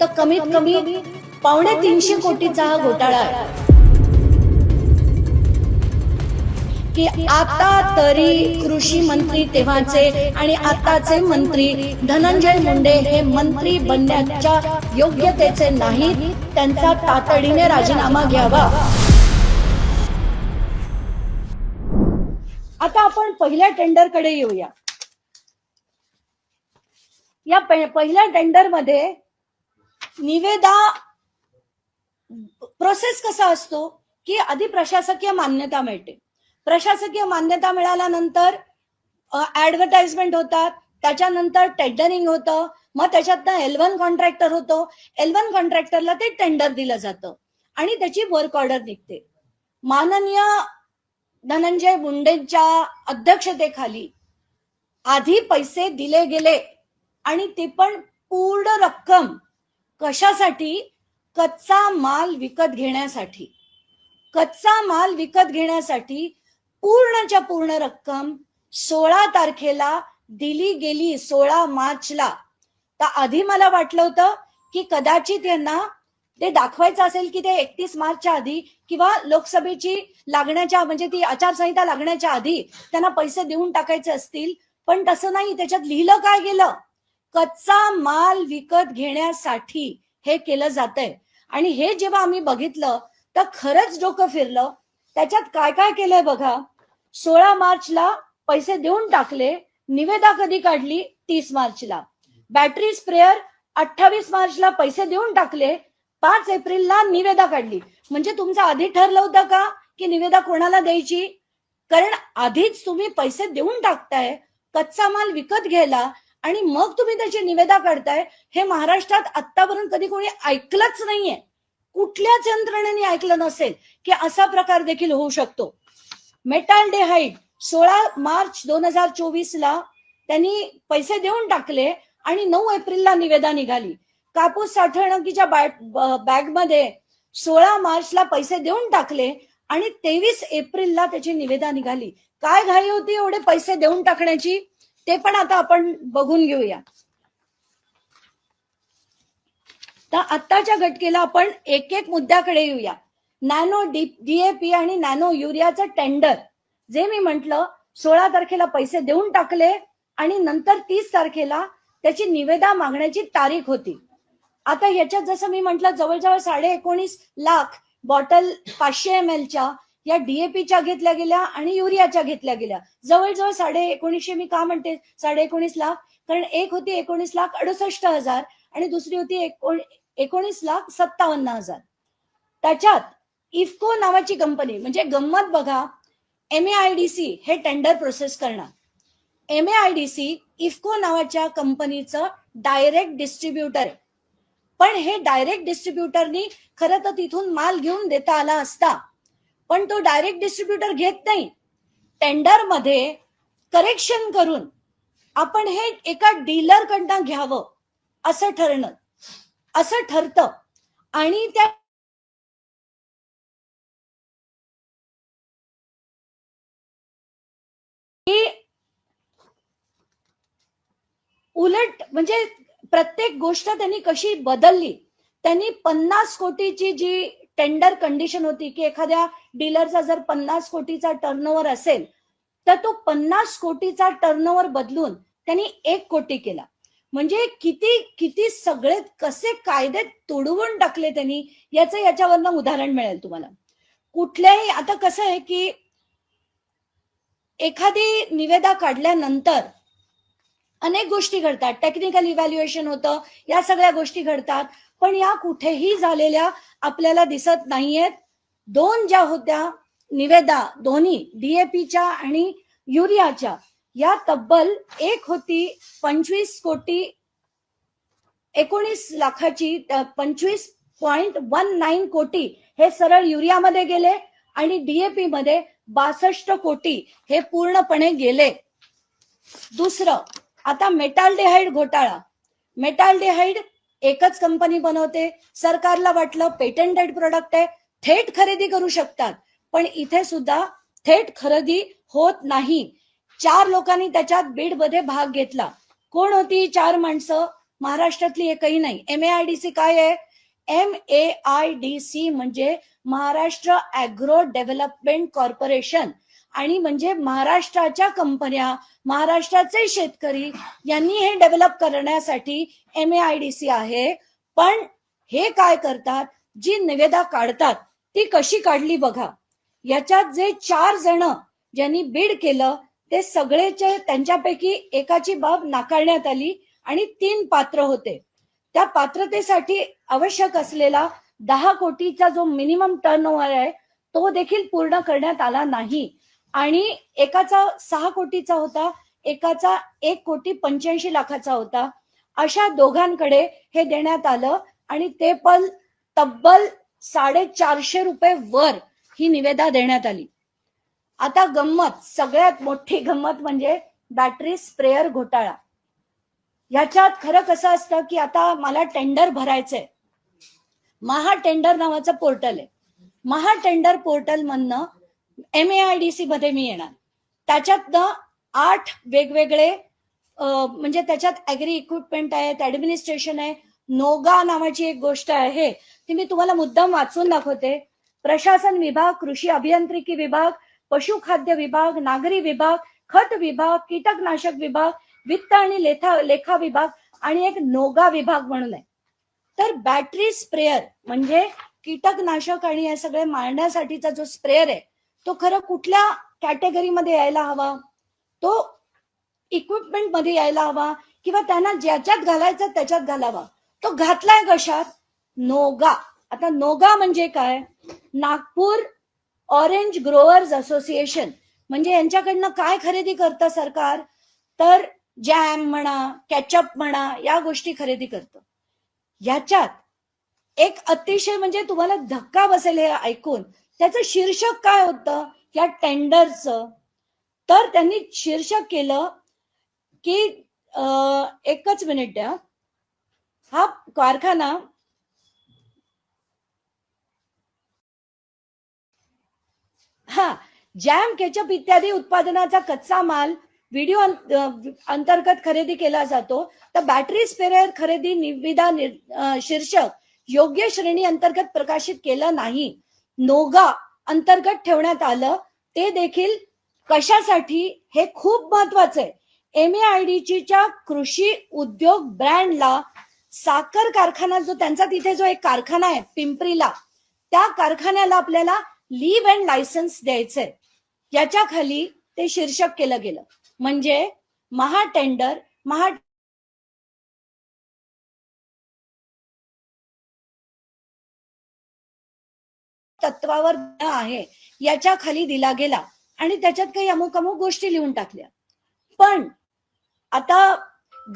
तर कमीत कमी पावणे तीनशे कोटीचा हा घोटाळा आहे. की आता तरी कृषी मंत्री तेव्हाचे आणि आताचे मंत्री धनंजय मुंडे हे मंत्री बनण्याच्या योग्यतेचे नाहीत त्यांचा तातडीने राजीनामा घ्यावा. आता आपण पहिल्या टेंडरकडे येऊया. या पहिल्या टेंडरमध्ये निवेदा प्रोसेस कसा असतो? की आधी प्रशासकीय मान्यता मिळते. प्रशासकीय मान्यता मिळाल्यानंतर ऍडव्हर्टाइजमेंट होतात. त्याच्यानंतर टेंडरिंग होतं. मग त्याच्यातनं एलवन कॉन्ट्रॅक्टर होतो. एलवन कॉन्ट्रॅक्टरला ते टेंडर दिलं जातं. आणि त्याची वर्क ऑर्डर निघते. माननीय धनंजय मुंडेंच्या अध्यक्षतेखाली आधी पैसे दिले गेले आणि ते पण पूर्ण रक्कम कशासाठी? कच्चा माल विकत घेण्यासाठी. कच्चा माल विकत घेण्यासाठी पूर्णच्या पूर्ण रक्कम सोळा तारखेला दिली गेली सोळा मार्चला. तर आधी मला वाटलं होतं की कदाचित यांना ते दाखवायचं असेल की ते एकतीस मार्चच्या आधी किंवा लोकसभेची लागण्याच्या म्हणजे ती आचारसंहिता लागण्याच्या आधी त्यांना पैसे देऊन टाकायचे असतील. पण तसं नाही त्याच्यात लिहिलं काय गेलं? कच्चा माल विकत घेण्यासाठी हे केलं जातंय. आणि हे जेव्हा आम्ही बघितलं तर खरंच डोकं फिरलं. त्याच्यात काय काय केलंय बघा? सोळा मार्चला पैसे देऊन टाकले निवेदा कधी काढली? तीस मार्चला. बॅटरी स्प्रेअर अठ्ठावीस मार्चला पैसे देऊन टाकले पाच एप्रिलला निवेदा काढली. म्हणजे तुमचं आधी ठरलं होतं का की निवेदा कोणाला द्यायची? कारण आधीच तुम्ही पैसे देऊन टाकताय कच्चा माल विकत घ्यायला आणि मग तुम्ही त्याची निवेदा काढताय हे महाराष्ट्रात आतापर्यंत कधी कोणी ऐकलंच नाहीये. कुठल्याच यंत्रणेने ऐकलं नसेल की असा प्रकार देखील होऊ शकतो. मेटाल डेहाईड सोळा मार्च दोन हजार चोवीस ला त्यांनी पैसे देऊन टाकले आणि नऊ एप्रिलला निवेदा निघाली. कापूस साठवणुकीच्या बॅगमध्ये सोळा मार्चला पैसे देऊन टाकले आणि तेवीस एप्रिलला त्याची निवेदा निघाली. काय घाई होती एवढे पैसे देऊन टाकण्याची? ते पण आता आपण बघून घेऊया. तर आत्ताच्या घटकेला आपण एक एक मुद्द्याकडे येऊया. नॅनो डी डीएपी आणि नॅनो युरियाचं टेंडर. जे मी म्हंटल सोळा तारखेला पैसे देऊन टाकले आणि नंतर तीस तारखेला त्याची निवेदा मागण्याची तारीख होती. आता याच्यात जसं मी म्हंटल जवळजवळ साडे एकोणीस लाख बॉटल पाचशे एम एलच्या या डीएपीच्या घेतल्या गेल्या आणि युरियाच्या घेतल्या गेल्या. जवळजवळ साडे एकोणीसशे मी का म्हणते? साडे एकोणीस लाख. कारण एक होती एकोणीस लाख अडुसष्ट हजार आणि दुसरी होती एकोण- एकोणीस लाख सत्तावन्न हजार. त्याच्यात इफको नावाची कंपनी म्हणजे गंमत बघा एम आय डी सी हे टेंडर प्रोसेस करणार. M I D C IFFCO नावाच्या कंपनीचं डायरेक्ट डिस्ट्रीब्युटर आहे. पण हे डायरेक्ट डिस्ट्रीब्युटरनी खरं तर तिथून माल घेऊन देता आला असता. पण तो डायरेक्ट डिस्ट्रीब्युटर घेत नाही. टेंडरमध्ये करेक्शन करून आपण हे एका डीलर कडनं घ्यावं असं ठरणं असं ठरतं. आणि त्या उलट म्हणजे प्रत्येक गोष्ट त्यांनी कशी बदलली? त्यांनी पन्नास कोटीची जी टेंडर कंडिशन होती की एखाद्या डीलरचा जर पन्नास कोटीचा टर्नओव्हर असेल तर तो पन्नास कोटीचा टर्नओव्हर बदलून त्यांनी एक कोटी केला. म्हणजे किती किती सगळे कसे कायदे तोडवून टाकले त्यांनी याचं याच्यावरनं उदाहरण मिळेल तुम्हाला. कुठल्याही आता कसं आहे की एखादी निवेदा काढल्यानंतर अनेक गोष्टी घडतात. टेक्निकल इव्हॅल्युएशन होतं या सगळ्या गोष्टी घडतात. पण या कुठेही झालेल्या आपल्याला दिसत नाहीयेत. दोन ज्या होत्या निवेदा दोन्ही डीएपीच्या आणि युरियाच्या या तब्बल एक होती पंचवीस कोटी एकोणीस लाखाची पंचवीस पॉइंट वन नाईन कोटी हे सरळ युरियामध्ये गेले आणि डीएपी मध्ये बासष्ट कोटी हे पूर्णपणे गेले. दुसरं आता मेटाल्डेहाइड घोटाळा. मेटाल्डेहाइड एकच कंपनी बनवते. सरकारला वाटलं पेटंटेड प्रोडक्ट आहे. थेट खरेदी करू शकतात. पण इथे सुद्धा थेट खरेदी होत नाही. चार लोकांनी त्याच्यात बीडमध्ये भाग घेतला. कोण होती चार माणसं? महाराष्ट्रातली एकही नाही. M A I D C काय आहे? M A I D C म्हणजे महाराष्ट्र अॅग्रो डेव्हलपमेंट कॉर्पोरेशन आणि म्हणजे महाराष्ट्राच्या कंपन्या महाराष्ट्राचे शेतकरी यांनी हे डेव्हलप करण्यासाठी M A I D C आहे. पण हे काय करतात? जी निवेदा काढतात ती कशी काढली बघा. याच्यात जे चार जण ज्यांनी बीड केलं ते सगळेचे त्यांच्यापैकी एकाची बाब नाकारण्यात आली आणि तीन पात्र होते. त्या पात्रतेसाठी आवश्यक असलेला दहा कोटीचा जो मिनिमम टर्न ओव्हर आहे तो देखील पूर्ण करण्यात आला नाही. आणि एकाचा सहा कोटीचा होता एकाचा एक कोटी पंच्याऐंशी लाखाचा होता. अशा दोघांकडे हे देण्यात आलं आणि ते पण तब्बल साडेचारशे रुपये वर ही निवेदा देण्यात आली. आता गंमत सगळ्यात मोठी गंमत म्हणजे बॅटरी स्प्रेअर घोटाळा. ह्याच्यात खरं कसं असतं की आता मला टेंडर भरायचंय. महा टेंडर नावाचं पोर्टल आहे. महा टेंडर पोर्टल मधनं M A I D C मध्ये मी येणार. त्याच्यातनं आठ वेगवेगळे म्हणजे त्याच्यात ऍग्री इक्विपमेंट आहेत ऍडमिनिस्ट्रेशन आहे. नोगा नावाची एक गोष्ट आहे ती मी तुम्हाला मुद्दाम वाचून दाखवते. प्रशासन विभाग कृषी अभियांत्रिकी विभाग पशुखाद्य विभाग नागरी विभाग खत विभाग कीटकनाशक विभाग वित्त आणि लेखा लेखा विभाग आणि एक नोगा विभाग म्हणून आहे. तर बॅटरी स्प्रेअर म्हणजे कीटकनाशक आणि हे सगळे मारण्यासाठीचा जो स्प्रेअर आहे तो खरं कुठल्या कॅटेगरीमध्ये यायला हवा? तो इक्विपमेंटमध्ये यायला हवा किंवा त्यांना ज्याच्यात घालायचा त्याच्यात घालावा? तो घातलाय कशात? नोगा. आता नोगा म्हणजे काय? नागपूर ऑरेंज ग्रोअर्स असोसिएशन म्हणजे यांच्याकडनं काय खरेदी करतं सरकार? तर जॅम म्हणा कॅचअप म्हणा या गोष्टी खरेदी करतं. याच्यात एक अतिशय म्हणजे तुम्हाला धक्का बसेल हे ऐकून. त्याचं शीर्षक काय होतं? या टेंडरचं. तर त्यांनी शीर्षक केलं की अं, एकच मिनिट द्या हा. कारखाना हा जॅम केचप इत्यादी उत्पादनाचा कच्चा माल व्हिडिओ अंतर्गत खरेदी केला जातो. तर बॅटरी स्पेअर खरेदी निविदा शीर्षक योग्य श्रेणी अंतर्गत प्रकाशित केलं नाही. नोगा अंतर्गत ठेवण्यात आलं ते देखील कशासाठी? हे खूप महत्वाचं आहे. एम ए आय डी च्या कृषी उद्योग ब्रँडला साखर कारखाना जो त्यांचा तिथे जो एक कारखाना आहे पिंपरीला त्या कारखान्याला आपल्याला लीव अँड लायसन्स द्यायचंय. याच्या खाली ते शीर्षक केलं गेलं. म्हणजे महा टेंडर महा तत्वावर आहे याच्या खाली दिला गेला. आणि त्याच्यात काही अमुक अमुक गोष्टी लिहून टाकल्या. पण आता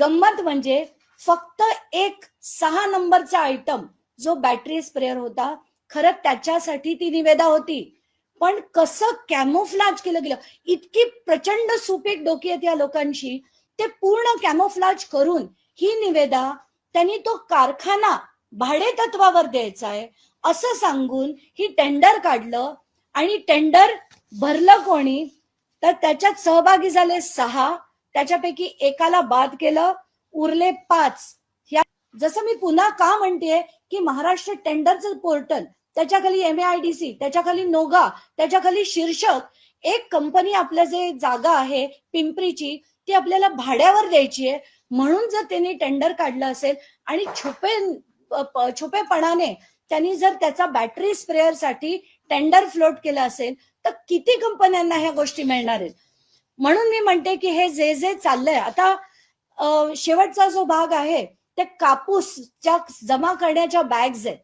गंमत म्हणजे फक्त एक सहा नंबरचा आयटम जो बॅटरी स्प्रेअर होता खरं त्याच्यासाठी ती निवेदा होती. पण कसं कॅमोफ्लाज केलं गेलं? इतकी प्रचंड सुपीक डोकी आहेत या लोकांची. ते पूर्ण कॅमोफ्लाज करून ही निवेदा त्यांनी तो कारखाना भाडे तत्वावर द्यायचा आहे. असं सांगून ही टेंडर काढलं आणि टेंडर भरलं कोणी तर त्याच्यात सहभागी झाले सहा. त्याच्यापैकी एकाला बाद केलं उरले पाच. या जसं मी पुन्हा का म्हणतेय की महाराष्ट्र टेंडरचं पोर्टल त्याच्याखाली M A I D C त्याच्याखाली नोगा त्याच्याखाली शीर्षक एक कंपनी आपल्या जे जागा आहे पिंपरीची ती आपल्याला भाड्यावर द्यायची आहे. म्हणून जर त्यांनी टेंडर काढलं असेल आणि छुपे छुपेपणाने त्यांनी जर त्याचा बॅटरी स्प्रेअरसाठी टेंडर फ्लोट केला असेल तर किती कंपन्यांना ह्या गोष्टी मिळणार आहेत? म्हणून मी म्हणते की हे जे जे चाललंय आता शेवटचा जो भाग आहे ते कापूसच्या जमा करण्याच्या बॅग्स आहेत.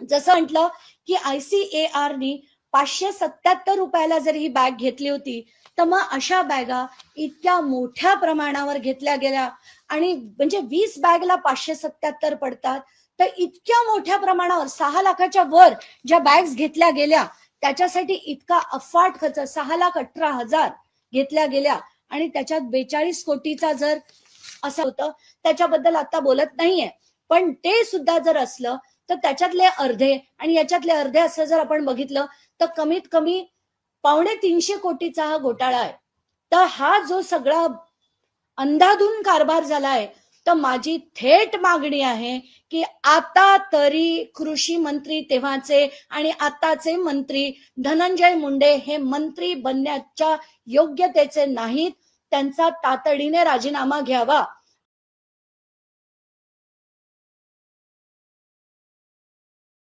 जसं म्हटलं की आयसीएआरनी पाचशे सत्याहत्तर रुपयाला जर ही बॅग घेतली होती तर मग अशा बॅगा इतक्या मोठ्या प्रमाणावर घेतल्या गेल्या. आणि म्हणजे वीस बॅगला पाचशे सत्याहत्तर पडतात. तर इतक्या मोठ्या प्रमाणावर सहा लाखाच्या वर ज्या बॅग्स घेतल्या गेल्या त्याच्यासाठी इतका अफाट खर्च सहा लाख अठरा हजार घेतल्या गेल्या. आणि त्याच्यात बेचाळीस कोटीचा जर असं होतं त्याच्याबद्दल आता बोलत नाहीये. पण ते सुद्धा जर असलं तर त्याच्यातले अर्धे आणि याच्यातले अर्धे असं जर आपण बघितलं तर कमीत कमी पावणे तीनशे कोटीचा हा घोटाळा आहे. तर हा जो सगळा अंधाधुन कारभार झालाय तर माझी थेट मागणी आहे की आता तरी कृषी मंत्री तेव्हाचे आणि आताचे मंत्री धनंजय मुंडे हे मंत्री बनण्याच्या योग्यतेचे नाहीत त्यांचा तातडीने राजीनामा घ्यावा.